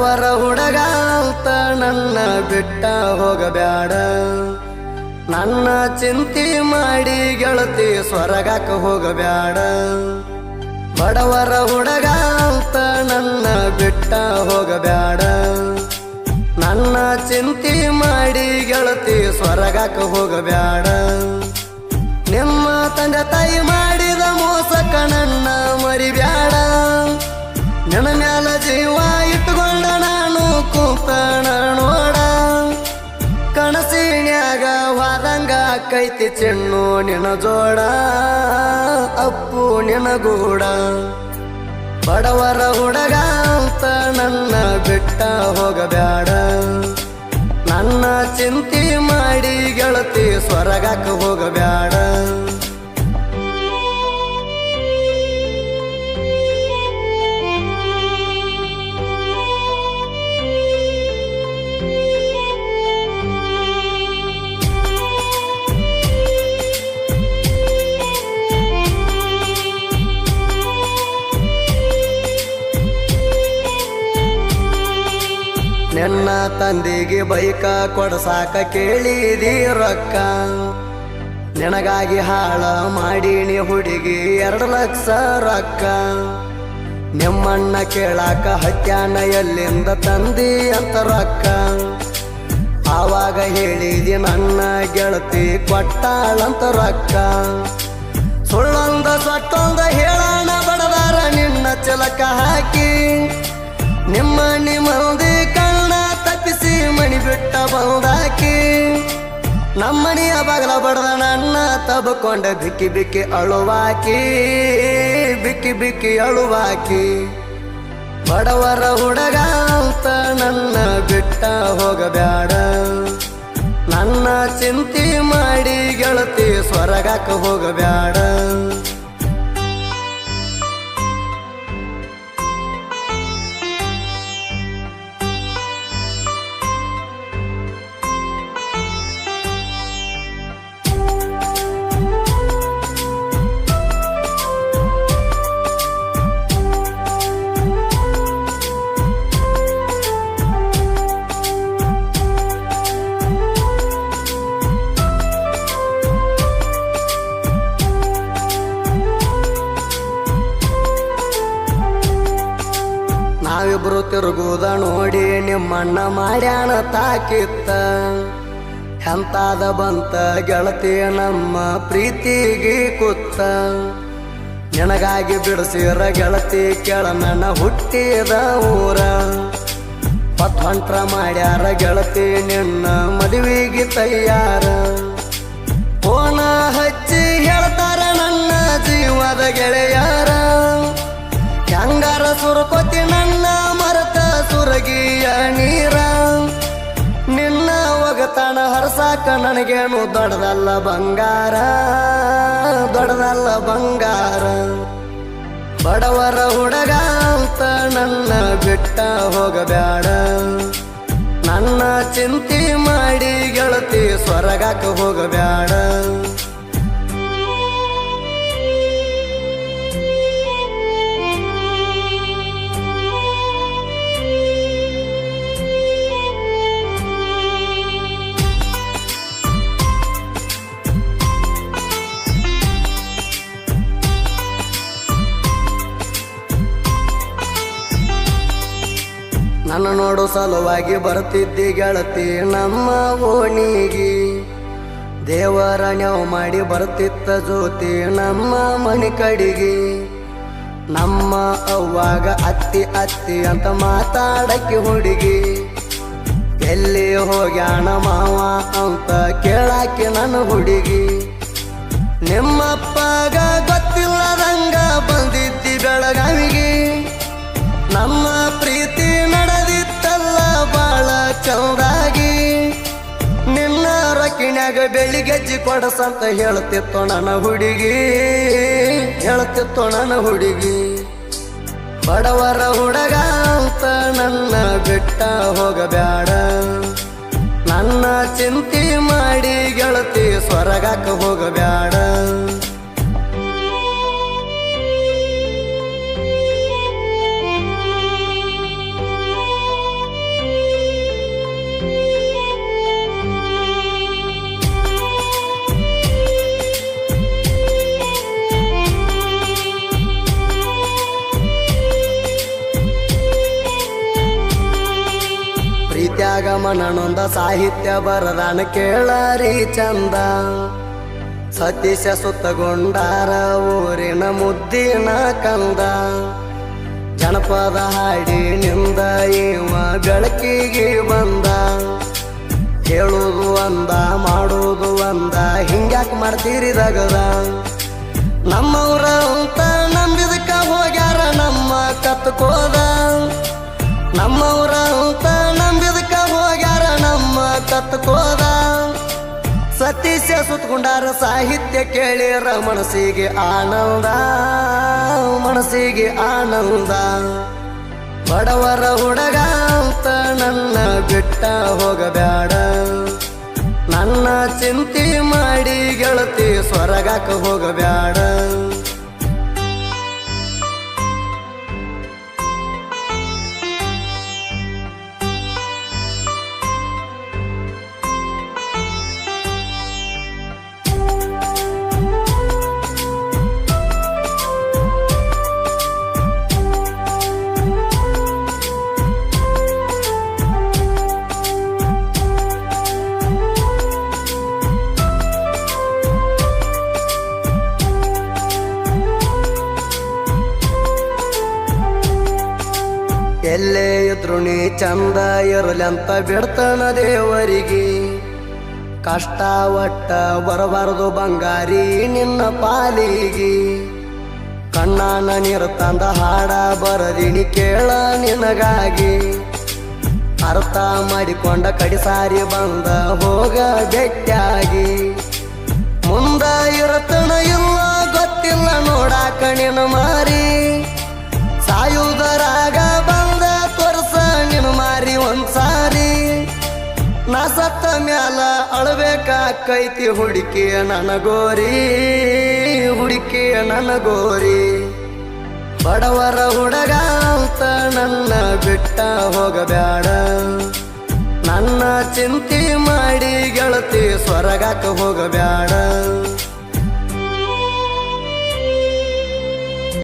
ಬಡವರ ಹುಡುಗ ಅಂತ ನನ್ನ ಬಿಟ್ಟ ಹೋಗಬೇಡ ನನ್ನ ಚಿಂತೆ ಮಾಡಿ ಗೆಳತಿ ಸ್ವರ್ಗಕ್ಕೆ ಹೋಗಬೇಡ ಬಡವರ ಹುಡುಗ ಅಂತ ನನ್ನ ಬಿಟ್ಟ ಹೋಗಬೇಡ ನನ್ನ ಚಿಂತೆ ಮಾಡಿ ಗೆಳತಿ ಸ್ವರ್ಗಕ್ಕೆ ಹೋಗಬೇಡ ನಿಮ್ಮ ತಂದೆ ತಾಯಿ ಕನಸಿನ್ಯಾಗ ವಾದಂಗ ಕೈತಿ ಚೆಣ್ಣು ನಿನ ಜೋಡ, ಅಪ್ಪು ನಿನಗೂಡ ಬಡವರ ಹುಡುಗ ಅಂತ ನನ್ನ ಬಿಟ್ಟ ಹೋಗಬ್ಯಾಡ. ನನ್ನ ಚಿಂತೆ ಮಾಡಿ ಗೆಳತಿ ಸ್ವರ್ಗಕ್ಕೆ ಹೋಗಬ್ಯಾಡ. ನಿನ್ನ ತಂದಿಗೆ ಬೈಕ ಕೊಡಸಾಕ ಕೇಳಿದಿ ರೊಕ್ಕ. ನಿನಗಾಗಿ ಹಾಳ ಮಾಡೀನಿ ಹುಡುಗಿ ಎರಡು ಲಕ್ಷ ರೊಕ್ಕ. ನಿಮ್ಮಣ್ಣ ಕೇಳಾಕ ಹತ್ಯಾನ ಎಲ್ಲಿಂದ ತಂದಿ ಅಂತ ರೊಕ್ಕ. ಆವಾಗ ಹೇಳಿದಿ ನನ್ನ ಗೆಳತಿ ಕೊಟ್ಟಾಳಂತ ರೊಕ್ಕ. ಸುಳ್ಳೊಂದ ಸೊಟ್ಟೊಂದ ಹೇಳೋಣ ಬಡದಾರ ನಿನ್ನ ಚಲಕ ಹಾಕಿ. ನಿಮ್ಮ ನಿಮ್ಮದಿ ಬಿಟ್ಟ ಬಂದಾಕಿ ನಮ್ಮನೆಯ ಬಾಗಲ ಬಡದ ನನ್ನ ತಬಕೊಂಡ ಬಿಕ್ಕಿ ಬಿಕ್ಕಿ ಅಳುವಾಕಿ, ಬಿಕ್ಕಿ ಬಿಕ್ಕಿ ಅಳುವಾಕಿ. ಬಡವರ ಹುಡುಗ ಅಂತ ನನ್ನ ಬಿಟ್ಟ ಹೋಗಬ್ಯಾಡ. ನನ್ನ ಚಿಂತೆ ಮಾಡಿ ಗೆಳತಿ ಸ್ವರ್ಗಕ್ಕೆ ಹೋಗಬ್ಯಾಡ. ತಿರುಗುದ ನೋಡಿ ನಿಮ್ಮಣ್ಣ ಮಾಡ್ಯಾನ ತಾಕಿತ್ತ. ಎಂತಾದ ಬಂತ ಗೆಳತಿ ನಮ್ಮ ಪ್ರೀತಿಗೆ ಕುತ್ತ. ನಿನಗಾಗಿ ಬಿಡಿಸಿರ ಗೆಳತಿ ಕೆಳಮಣ್ಣ ಹುಟ್ಟಿದ ಊರ. ಪತ್ವಂತ್ರ ಮಾಡ್ಯಾರ ಗೆಳತಿ ನಿನ್ನ ಮದುವೆಗೆ ತಯ್ಯಾರ ಓನ ಹಚ್ಚಿ ಹೇಳ್ತಾರ ನನ್ನ ಜೀವದ ಗೆಳೆಯಾರ. ಹೆಂಗಾರ ಸುರ್ಕೋತಿ ನನ್ನ ಸುರಗಿಯ ನೀರ. ನಿನ್ನ ಒಗತನ ಹರಸಾಕ ನನಗೇನು ದೊಡ್ಡದಲ್ಲ ಬಂಗಾರ? ದೊಡ್ಡದಲ್ಲ ಬಂಗಾರ. ಬಡವರ ಹುಡುಗ ಅಂತ ನನ್ನ ಬಿಟ್ಟ ಹೋಗಬೇಡ ನನ್ನ ಚಿಂತೆ ಮಾಡಿ ಗೆಳತಿ ಸ್ವರ್ಗಕ್ಕೆ ಹೋಗಬ್ಯಾಡ. ನನ್ನ ನೋಡು ಸಲುವಾಗಿ ಬರ್ತಿದ್ದಿ ಗೆಳತಿ ನಮ್ಮ ಓಣಿಗೆ. ದೇವರ ನೆವು ಮಾಡಿ ಬರ್ತಿತ್ತ ಜ್ಯೋತಿ ನಮ್ಮ ಮನೆ ಕಡಿಗೆ. ನಮ್ಮ ಅವ್ವಾಗ ಅತ್ತಿ ಅತ್ತಿ ಅಂತ ಮಾತಾಡಕ್ಕೆ ಹುಡುಗಿ. ಎಲ್ಲಿ ಹೋಗ್ಯಾಣ ಮಾವ ಅಂತ ಕೇಳಕ್ಕೆ ನನ್ನ ಹುಡುಗಿ. ನಿಮ್ಮಪ್ಪಗ ಗೊತ್ತಿಲ್ಲದಂಗ ಬಂದಿದ್ದಿ ಬೆಳಗಾವಿಗೆ. ನಮ್ಮ ಚಂದಾಗಿ ನಿನ್ನ ರೊಕ್ಕಿನ್ಯಾಗ ಬೆಳಿಗೆಜ್ಜಿ ಕೊಡಸಂತ ಹೇಳ್ತಿತ್ತು ನನ್ನ ಹುಡುಗಿ. ಹೇಳ್ತಿತ್ತು ನನ್ನ ಹುಡುಗಿ. ಬಡವರ ಹುಡುಗ ಅಂತ ನನ್ನ ಬಿಟ್ಟ ಹೋಗಬ್ಯಾಡ. ನನ್ನ ಚಿಂತೆ ಮಾಡಿ ಗೆಳತಿ ಸ್ವರ್ಗಕ್ಕೆ ಹೋಗಬ್ಯಾಡ ಮನನೊಂದ ಸಾಹಿತ್ಯ ಬರದಾನ ಕೇಳರಿ ಚಂದ. ಸತೀಶ ಸುತ್ತಗೊಂಡಾರ ಊರಿನ ಮುದ್ದಿನ ಕಂದ. ಜನಪದ ಹಾಡಿನಿಂದ ಇವ ಗಳಕಿಗೆ ಬಂದ. ಹೇಳುವುದು ಅಂದ ಮಾಡುವುದು ಅಂದ, ಹಿಂಗ್ಯಾಕ್ ಮಾಡ್ತೀರಿ ದಗದ ನಮ್ಮವ್ರ ಅಂತ ನಂಬಿದಕ್ಕ ಹೋಗ್ಯಾರ ನಮ್ಮ ಕತ್ಕೋದ ಸುತ್ತಕೊಂಡಾರ ಸಾಹಿತ್ಯ ಕೇಳಿರ ಮನಸ್ಸಿಗೆ ಆನಂದ ಮನಸ್ಸಿಗೆ ಆನಂದ. ಬಡವರ ಹುಡುಗ ಅಂತ ನನ್ನ ಬಿಟ್ಟ ಹೋಗಬೇಡ. ನನ್ನ ಚಿಂತೆ ಮಾಡಿ ಗೆಳತಿ ಸ್ವರ್ಗಕ್ಕೆ ಹೋಗಬೇಡ. ಎಲ್ಲೇ ಇದ್ರು ನೀ ಚಂದ ಇರಲಂತ ಬಿಡ್ತಾನ ದೇವರಿಗೆ. ಕಷ್ಟ ಒಟ್ಟ ಬರಬಾರದು ಬಂಗಾರಿ ನಿನ್ನ ಪಾಲಿಗೆ. ಕಣ್ಣಾನ ನೀರು ತಂದ ಹಾಡ ಬರದಿನಿ ಕೇಳ ನಿನಗಾಗಿ. ಅರ್ಥ ಮಾಡಿಕೊಂಡ ಕಡಿಸಾರಿ ಬಂದ ಹೋಗ ಬೆಟ್ಟಾಗಿ ಮುಂದ ಇರತನ ಇಲ್ಲ, ಗೊತ್ತಿಲ್ಲ ನೋಡಾಕ ನಿನ್ನ ಮಾರಿ. ಅಳಬೇಕಾಕೈತಿ ಹುಡುಕಿಯ ನನಗೋರಿ ಹುಡುಕಿಯ ನನಗೋರಿ. ಬಡವರ ಹುಡುಗ ಅಂತ ನನ್ನ ಬಿಟ್ಟ ಹೋಗಬೇಡ ನನ್ನ ಚಿಂತೆ ಮಾಡಿ ಗೆಳತಿ ಸ್ವರ್ಗಕ್ಕೆ ಹೋಗಬೇಡ